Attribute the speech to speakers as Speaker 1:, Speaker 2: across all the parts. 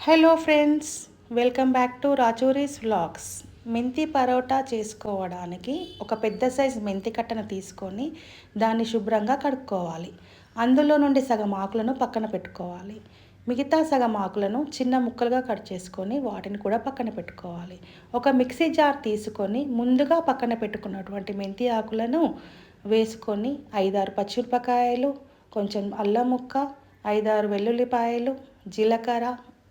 Speaker 1: Hello friends welcome back to Rachuri's vlogs మెంతి పరోటా చేసుకోవడానికి ఒక పెద్ద సైజు మెంతి కట్టను తీసుకొని దాన్ని శుభ్రంగా కడుక్కోవాలి అందులో నుండి సగం ఆకులను పక్కన పెట్టుకోవాలి మిగతా సగం ఆకులను చిన్న ముక్కలుగా కట్ చేసుకొని వాటిని కూడా పక్కన పెట్టుకోవాలి ఒక మిక్సీ జార్ తీసుకొని ముందుగా పక్కన పెట్టుకున్నటువంటి మెంతి ఆకులను వేసుకొని ఐదారు పచ్చిమిరపకాయలు కొంచెం అల్లం ముక్క ఐదారు వెల్లుల్లిపాయలు జీలకర్ర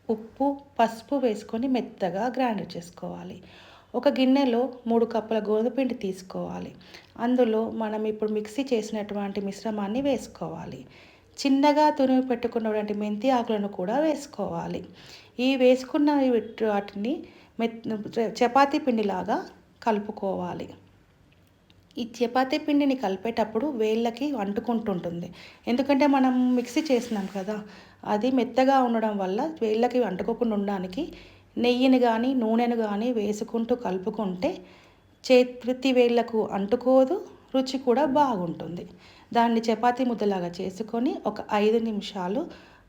Speaker 1: ఉప్పు పసుపు వేసుకొని మెత్తగా గ్రైండ్ చేసుకోవాలి. ఒక గిన్నెలో మూడు కప్పుల గోధుమపిండి తీసుకోవాలి. అందులో మనం ఇప్పుడు మిక్సీ చేసినటువంటి మిశ్రమాన్ని వేసుకోవాలి. చిన్నగా తురిమి పెట్టుకున్నటువంటి మెంతి ఆకులను కూడా వేసుకోవాలి. ఈ వేసుకున్న వాటిని మెత్ చపాతీ పిండిలాగా కలుపుకోవాలి. ఈ చపాతీ పిండిని కలిపేటప్పుడు వేళ్ళకి అంటుకుంటుంటుంది. ఎందుకంటే మనం మిక్సీ చేసినాం కదా అది మెత్తగా ఉండడం వల్ల వేళ్ళకి అంటుకోకుండా ఉండడానికి నెయ్యిని కానీ నూనెను కానీ వేసుకుంటూ కలుపుకుంటే చేతి వేళ్ళకు అంటుకోదు రుచి కూడా బాగుంటుంది. దాన్ని చపాతీ ముద్దలాగా చేసుకొని ఒక ఐదు నిమిషాలు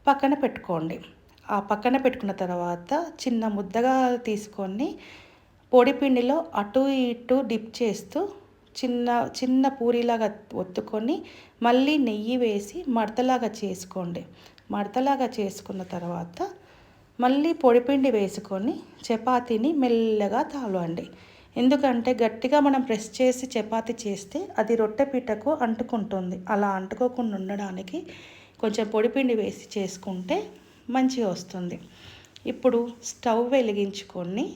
Speaker 1: పక్కన పెట్టుకోండి. ఆ పక్కన పెట్టుకున్న తర్వాత చిన్న ముద్దగా తీసుకొని పొడి పిండిలో అటు ఇటు డిప్ చేస్తూ చిన్న చిన్న పూరిలాగా ఒత్తుకొని మళ్ళీ నెయ్యి వేసి మడతలాగా చేసుకోండి. మడతలాగా చేసుకున్న తర్వాత మళ్ళీ పొడిపిండి వేసుకొని చపాతీని మెల్లగా తాలండి. ఎందుకంటే గట్టిగా మనం ప్రెస్ చేసి చపాతీ చేస్తే అది రొట్టె పీటకు అంటుకుంటుంది. అలా అంటుకోకుండా ఉండడానికి కొంచెం పొడిపిండి వేసి చేసుకుంటే మంచిగా వస్తుంది. ఇప్పుడు స్టవ్ వెలిగించుకొని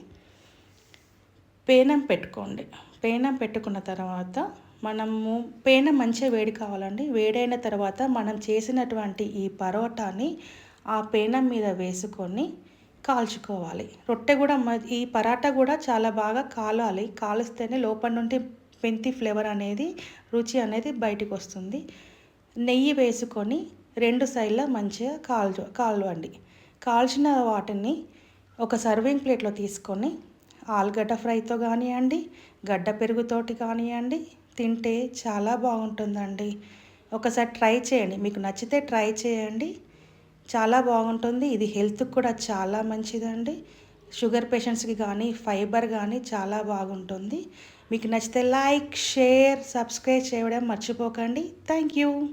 Speaker 1: పేనం పెట్టుకోండి. పేనం పెట్టుకున్న తర్వాత మనము పేనం మంచిగా వేడి కావాలండి. వేడైన తర్వాత మనం చేసినటువంటి ఈ పరోటాని ఆ పేనం మీద వేసుకొని కాల్చుకోవాలి. రొట్టె కూడా ఈ పరాటా కూడా చాలా బాగా కాలాలి. కాలుస్తేనే లోపల నుండి మెంతి ఫ్లేవర్ అనేది రుచి అనేది బయటకు వస్తుంది. నెయ్యి వేసుకొని రెండు సైడ్ల మంచిగా కాల్చు కాలవండి. కాల్చిన వాటిని ఒక సర్వింగ్ ప్లేట్లో తీసుకొని ఆలుగడ్డ ఫ్రైతో కానివ్వండి గడ్డ పెరుగుతోటి కానివ్వండి తింటే చాలా బాగుంటుందండి. ఒకసారి ట్రై చేయండి. మీకు నచ్చితే ట్రై చేయండి. చాలా బాగుంటుంది. ఇది హెల్త్కి కూడా చాలా మంచిదండి. షుగర్ పేషెంట్స్కి కానీ ఫైబర్ కానీ చాలా బాగుంటుంది. మీకు నచ్చితే లైక్ షేర్ సబ్స్క్రైబ్ చేయడం మర్చిపోకండి. Thank you.